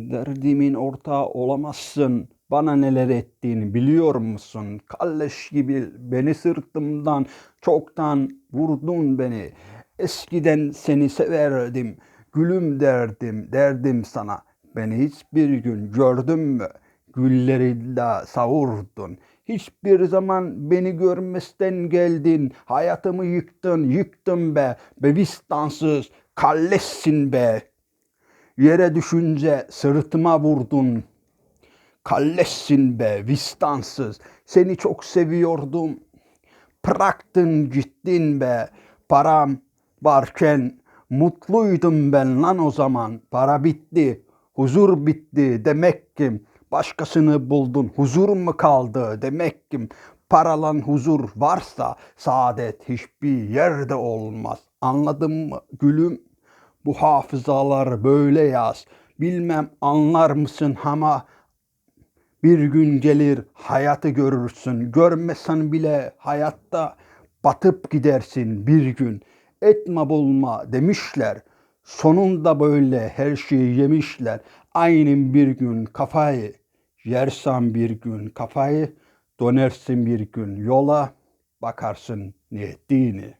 Derdimin ortağı olamazsın. Bana neler ettiğini biliyor musun? Kalleş gibi beni sırtımdan çoktan vurdun beni. Eskiden seni severdim. Gülüm derdim, derdim sana. Beni hiçbir gün gördün mü? Gülleriyle savurdun. Hiçbir zaman beni görmezden geldin. Hayatımı yıktın, yıktın be. Be vistansız, kalleşsin be. Yere düşünce sırtıma vurdun. Kalleşsin be, vistansız. Seni çok seviyordum. Bıraktın gittin be. Param varken mutluydum ben lan o zaman. Para bitti, huzur bitti. Demek ki başkasını buldun. Huzur mu kaldı? Demek ki paralan huzur varsa saadet hiçbir yerde olmaz. Anladın mı gülüm? Bu hafızalar böyle yaz. Bilmem anlar mısın ama bir gün gelir hayatı görürsün. Görmesen bile hayatta batıp gidersin bir gün. Etme bulma demişler. Sonunda böyle her şeyi yemişler. Aynen bir gün kafayı yersen bir gün kafayı dönersin bir gün yola bakarsın ne ettiğini.